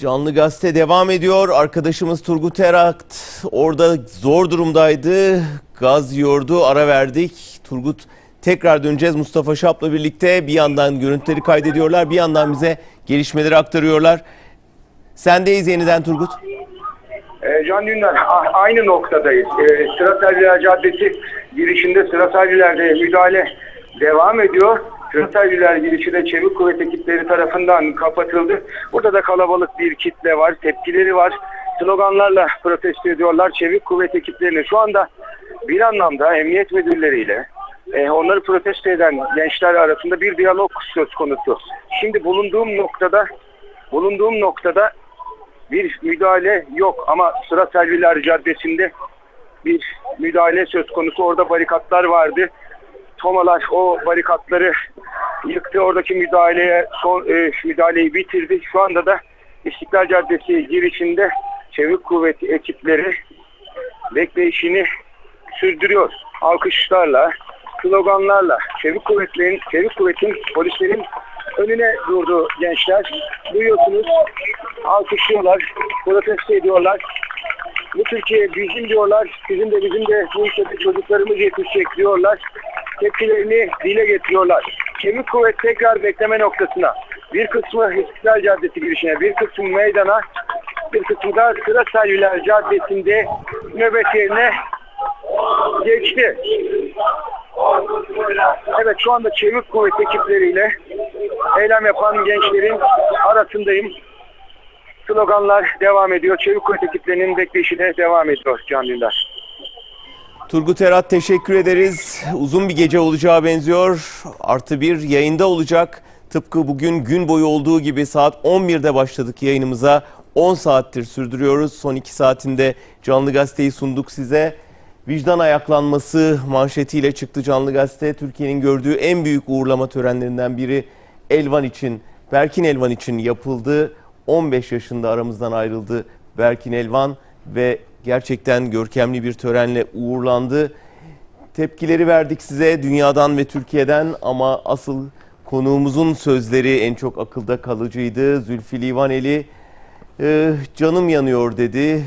Canlı gazete devam ediyor. Arkadaşımız Turgut Erakt orada zor durumdaydı. Gaz yiyordu. Ara verdik. Turgut tekrar döneceğiz Mustafa Şap'la birlikte. Bir yandan görüntüleri kaydediyorlar. Bir yandan bize gelişmeleri aktarıyorlar. Sendeyiz yeniden Turgut. E, Can Dündar aynı noktadayız. E, Sıra Caddesi girişinde Sıra müdahale devam ediyor. Serviler girişi de çevik kuvvet ekipleri tarafından kapatıldı. Burada da kalabalık bir kitle var, tepkileri var. Sloganlarla protesto ediyorlar çevik kuvvet ekiplerini. Şu anda bir anlamda emniyet müdürleriyle e, onları protesto eden gençler arasında bir diyalog söz konusu. Şimdi bulunduğum noktada bulunduğum noktada bir müdahale yok ama Sıra Selviler Caddesi'nde bir müdahale söz konusu. Orada barikatlar vardı. Tomalar o barikatları yıktı. Oradaki müdahaleye son e, müdahaleyi bitirdi. Şu anda da İstiklal Caddesi girişinde çevik kuvvet ekipleri bekleyişini sürdürüyor. Alkışlarla, sloganlarla çevik kuvvetlerin, çevik kuvvetin, polislerin önüne durdu gençler. Duyuyorsunuz, alkışlıyorlar, protesto ediyorlar. Bu Türkiye bizim diyorlar, bizim de bizim de bu ülkede çocuklarımız yetişecek diyorlar. Tepkilerini dile getiriyorlar. Çevik kuvvet tekrar bekleme noktasına. Bir kısmı İstiklal Caddesi girişine, bir kısmı meydana, bir kısmı da Sıra Selviler Caddesi'nde nöbet yerine geçti. Evet şu anda çevik kuvvet ekipleriyle eylem yapan gençlerin arasındayım. Sloganlar devam ediyor. Çevik kuvvet ekiplerinin bekleyişi de devam ediyor Can Dündar. Turgut Erat teşekkür ederiz. Uzun bir gece olacağı benziyor. Artı bir yayında olacak. Tıpkı bugün gün boyu olduğu gibi saat 11'de başladık yayınımıza. 10 saattir sürdürüyoruz. Son 2 saatinde canlı gazeteyi sunduk size. Vicdan ayaklanması manşetiyle çıktı canlı gazete. Türkiye'nin gördüğü en büyük uğurlama törenlerinden biri Elvan için, Berkin Elvan için yapıldı. 15 yaşında aramızdan ayrıldı Berkin Elvan ve gerçekten görkemli bir törenle uğurlandı. Tepkileri verdik size dünyadan ve Türkiye'den ama asıl konuğumuzun sözleri en çok akılda kalıcıydı. Zülfü Livaneli "Eh, canım yanıyor dedi.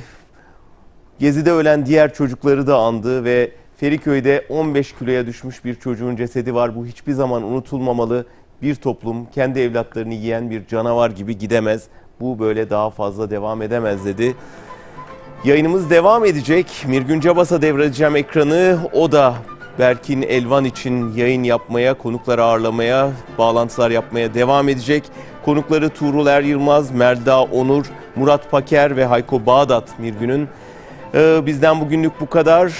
Gezi'de ölen diğer çocukları da andı ve Feriköy'de 15 kiloya düşmüş bir çocuğun cesedi var. Bu hiçbir zaman unutulmamalı. Bir toplum kendi evlatlarını yiyen bir canavar gibi gidemez. Bu böyle daha fazla devam edemez dedi. Yayınımız devam edecek. Mirgün Cabas'a devredeceğim ekranı. O da Berkin Elvan için yayın yapmaya, konukları ağırlamaya, bağlantılar yapmaya devam edecek. Konukları Tuğrul Er Yılmaz, Merda Onur, Murat Paker ve Hayko Bağdat Mirgün'ün. Ee, bizden bugünlük bu kadar.